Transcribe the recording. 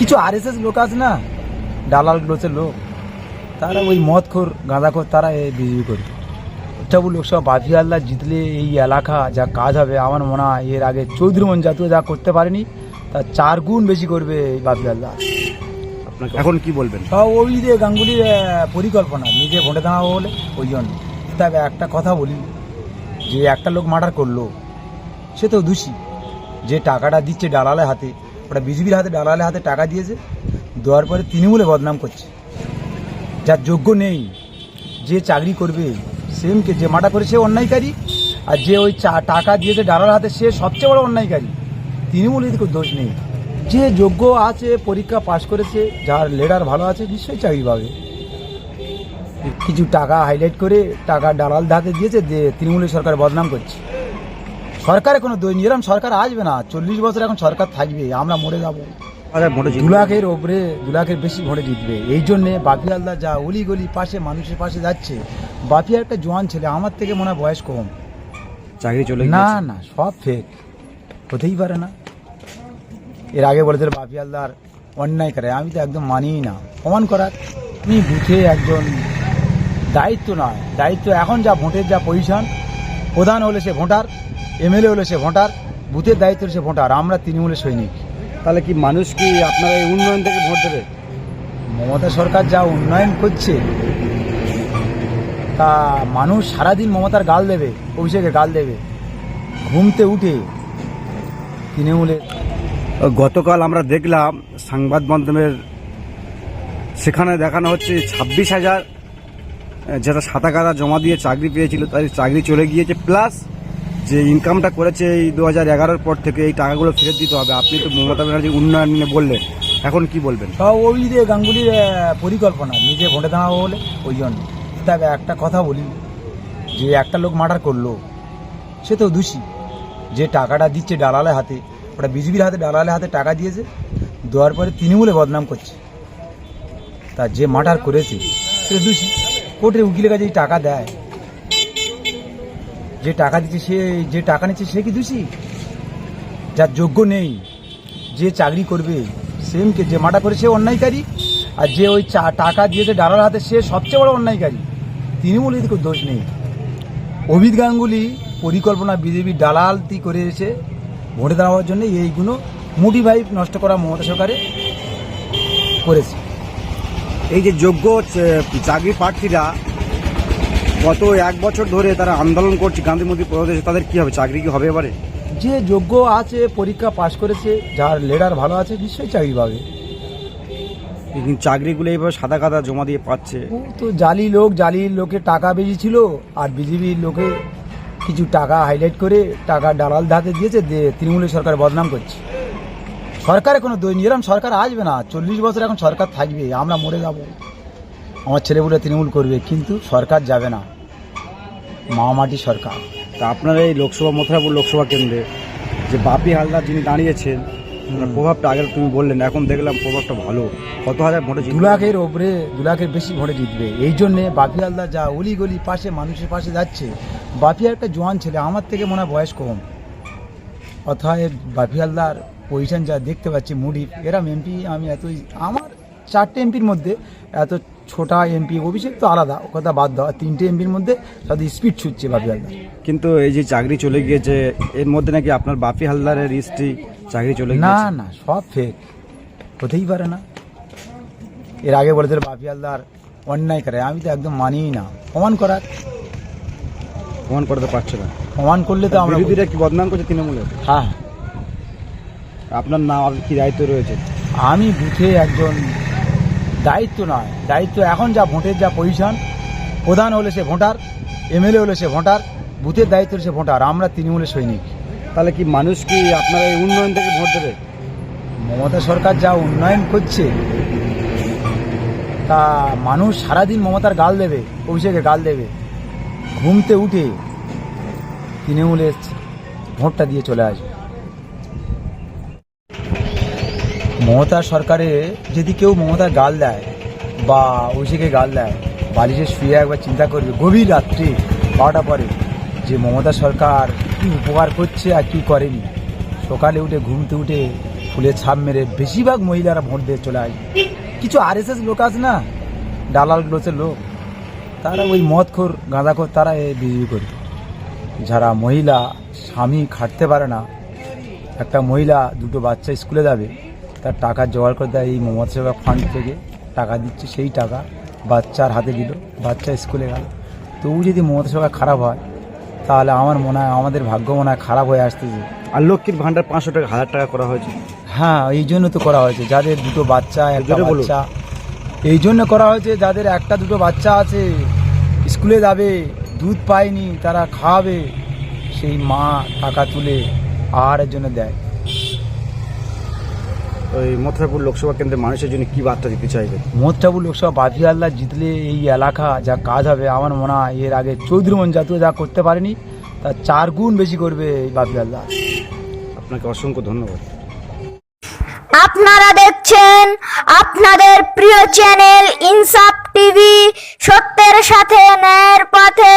কিছু আর S S লোক আছে না দালাল গ্লোচের লোক তারা ওই মদখোর গাঁদাখোর তারা এই বিজেপি করে। তবু লোকসভা বাফি আল্লাহ জিতলে এই এলাকা যা কাজ হবে আমার মনে হয় এর আগে চৌধুরী মন জাতীয় যা করতে পারেনি তার চার গুণ বেশি করবে এই বাফি আল্লাহ। এখন কি বলবেন? তা ওই যে গাঙ্গুলির পরিকল্পনা নিজে ভোটে দাঁড়াবো বলে ওই জন্য। তবে একটা কথা বলি যে একটা লোক মার্ডার করল সে তো দোষী। যে টাকাটা দিচ্ছে ডালালের হাতে ওটা বিজেপির হাতে ডালালের হাতে টাকা দিয়েছে, দেওয়ার পরে তৃণমূলে বদনাম করছে। যার যোগ্য নেই, যে চাকরি করবে সেমকে যে মাটা করে সে অন্যায়কারী, আর যে ওই টাকা দিয়েছে ডালার হাতে, সে সবচেয়ে বড় অন্যায়কারী। তৃণমূল এদিকে দোষ নেই। যে যোগ্য আছে, পরীক্ষা পাশ করেছে, যার লেডার ভালো আছে, নিশ্চয়ই চাকরি পাবে। কিছু টাকা হাইলাইট করে, টাকা দালাল হাতে দিয়েছে যে তৃণমূলের সরকার বদনাম করছে। সরকারে কোনো দোষ নেই এরকম সরকার আসবে না। চল্লিশ বছর এখন সরকার থাকবে আমরা মরে যাব। দু লাখের ওপরে দু লাখের বেশি ভোটে জিতবে। এই জন্যে বাপি আল্লাহ যা অলি গলি পাশে মানুষের পাশে যাচ্ছে বাপি একটা জোয়ান ছেলে আমার থেকে মনে হয় বয়স কম। চাকরি চলে না না সব ফেক হতেই পারে না। এর আগে বলেছিল বাপি আল্লাহর অন্যায় করে আমি তো একদম মানিই না। প্রমাণ করার। তুমি বুথে একজন দায়িত্ব নয়। দায়িত্ব এখন যা ভোটের যা পজিশন প্রধান হলে সে ভোটার। এমএলএ হলে সে ভোটার বুথের দায়িত্ব হলে সে ভোটার আমরা তৃণমূলের সৈনিক। তাহলে কি মানুষ কি আপনার এই উন্নয়ন থেকে ভোট দেবে? মমতা সরকার যা উন্নয়ন করছে তা মানুষ সারাদিন মমতার গাল দেবে অভিষেকের গাল দেবে ঘুমতে উঠে তৃণমূলের। গতকাল আমরা দেখলাম সংবাদ মাধ্যমের সেখানে দেখানো হচ্ছে ছাব্বিশ হাজার যেটা সাতাকারা জমা দিয়ে চাকরি পেয়েছিল তাদের চাকরি চলে গিয়েছে প্লাস যে ইনকামটা করেছে এই দু হাজার পর থেকে এই টাকাগুলো ফেরত দিতে হবে। আপনি তো মমতা ব্যানার্জি উন্নয়ন নিয়ে বললেন। এখন কি বলবেন? সব ওই যে গাঙ্গুলির পরিকল্পনা, নিজে ভোটে দাঁড়াবো বলে, ওই জন্য। তবে একটা কথা বলি, যে একটা লোক মার্ডার করল, সে তো দোষী। যে টাকাটা দিচ্ছে ডালালের হাতে, ওটা বিজেপির হাতে, ডালালের হাতে টাকা দিয়েছে, দেওয়ার পরে তৃণমূলে বদনাম করছে। তা যে মার্ডার করেছে, সে দোষী। কোর্টের উকিলের কাছে টাকা দেয়। যে টাকা দিচ্ছে সে, যে টাকা নিচ্ছে সে কি দোষী? যার যোগ্য নেই, যে চাকরি করবে সেমকে যে মাটা করে সে অন্যায়কারী, আর যে ওই চা- টাকা দিয়েছে ডালার হাতে সে সবচেয়ে বড় অন্যায়কারী। তৃণমূল এদিকে দোষ নেই। অভিত গাঙ্গুলি পরিকল্পনা বিজেপি দালালতি করে এসে ভোটে দাঁড়াবার জন্য এইগুলো মোটিভাই নষ্ট করা মমতা সরকারে করেছে। এই যে যোগ্য চাকরি প্রার্থীরা গত এক বছর ধরে তারা আন্দোলন করছে গান্ধীমতি প্রদেশে তাদের কি হবে? চাকরি কি হবে এবারে? যে যোগ্য আছে পরীক্ষা পাশ করেছে যার লেডার ভালো আছে নিশ্চয়ই চাকরি পাবে। চাকরিগুলো এইভাবে সাদা কাদা জমা দিয়ে পাচ্ছে। তো জালি লোক জালি লোকে টাকা বেশি ছিল আর বিজেপির লোকে কিছু টাকা হাইলাইট করে টাকা ডালাল ধাতে দিয়েছে তৃণমূলের সরকার বদনাম করছে। সরকারে কোনো এরকম সরকার আসবে না চল্লিশ বছর এখন সরকার থাকবে আমরা মরে যাব। আমার ছেলেপুলে তৃণমূল করবে কিন্তু সরকার যাবে না। মামাটি সরকার। তা আপনার এই লোকসভা মথুরাপুর লোকসভা কেন্দ্রে যে বাপি হালদার যিনি দাঁড়িয়েছেন প্রভাবটা আগে তুমি বললেন এখন দেখলাম প্রভাবটা ভালো। কত হাজার ভোটে দু লাখের ওপরে দু লাখের বেশি ভোটে জিতবে। এই জন্যে বাপি হালদার যা অলি গলি পাশে মানুষের পাশে যাচ্ছে বাপি একটা জোয়ান ছেলে আমার থেকে মনে হয় বয়স কম। অতএব বাপি হালদার পজিশন যা দেখতে পাচ্ছি মুডি এরম এমপি আমি এতই আমার চারটে এমপির মধ্যে এত ছোটা এমপি অভিষেক তো আলাদা ও কথা বাদ দেওয়া তিনটে এমপির মধ্যে শুধু স্পিড ছুটছে বাপি হালদার কিন্তু এই যে চাকরি চলে গিয়েছে এর মধ্যে নাকি আপনার বাপি হালদারের স্ত্রী চাকরি চলে না না সব ফেক হতেই পারে না। এর আগে বলেছিল বাপি হালদার অন্যায় করে। আমি তো একদম মানিই না। প্রমাণ করার। প্রমাণ করতে পারছে না। প্রমাণ করলে তো আমরা বিরোধীরা কি বদনাম করছে তৃণমূলের? হ্যাঁ। আপনার নাম কি দায়িত্ব রয়েছে? আমি বুথে একজন দায়িত্ব নয়। দায়িত্ব এখন যা ভোটের যা পজিশন প্রধান হলে সে ভোটার এমএলএ হলে সে ভোটার বুথের দায়িত্ব হলে সে ভোটার আমরা তৃণমূলের সৈনিক। তাহলে কি মানুষ কি আপনার এই উন্নয়ন থেকে ভোট দেবে? মমতা সরকার যা উন্নয়ন করছে তা মানুষ সারাদিন মমতার গাল দেবে অভিষেকের গাল দেবে। ঘুমতে উঠে তৃণমূলের ভোটটা দিয়ে চলে আসবে। মমতা সরকারে যদি কেউ মমতার গাল দেয় বা অভিষেকে গাল দেয়, বালিশে শুয়ে একবার চিন্তা করবে, গভীর রাত্রে বারোটা পরে যে মমতা সরকার কি উপকার করছে আর কী করেনি। সকালে উঠে, ঘুমতে উঠে ফুলের ছাপ মেরে বেশিরভাগ মহিলারা ভোট দিয়ে চলে আসে। কিছু আর এস এস লোক আছে না, দালাল গ্লোসের লোক, তারা ওই মদখোর, গাঁদাখোর, তারা এই বিক্রি করে। যারা মহিলা, স্বামী খাটতে পারে না, একটা মহিলা, দুটো বাচ্চা স্কুলে যাবে তার টাকা জোগাড় করে দেয় এই মমতা সেবা ফান্ড থেকে। টাকা দিচ্ছে সেই টাকা বাচ্চার হাতে দিল বাচ্চা স্কুলে গেল। তবু যদি মমতা সেবা খারাপ হয় তাহলে আমার মনে হয় আমাদের ভাগ্য মনে হয় খারাপ হয়ে আসতেছে। আর লক্ষ্মীর ভান্ডার পাঁচশো টাকা হাজার টাকা করা হয়েছে। হ্যাঁ এই জন্য তো করা হয়েছে। যাদের দুটো বাচ্চা একটা। বাচ্চা এই জন্য করা হয়েছে যাদের একটা দুটো বাচ্চা আছে স্কুলে যাবে দুধ পায়নি তারা খাওয়াবে সেই মা টাকা তুলে আহারের জন্য দেয়। ওই মথুরাপুর লোকসভা কেন্দ্রের মানুষের জন্য কি বার্তা দিতে চাইবেন মোদটাবু লোকসভা বাফি আল্লাহ জিতলে এই এলাকা যা কাজ হবে আমার মনে হয় এর আগে চৌধুরীমন জাতীয় যা করতে পারেনি তার চার গুণ বেশি করবে এই বাফি আল্লাহ আপনাকে অসংখ্য ধন্যবাদ। আপনারা দেখছেন আপনাদের প্রিয় চ্যানেল ইনসাফ টিভি সত্যের সাথে ন্যায়ের পথে।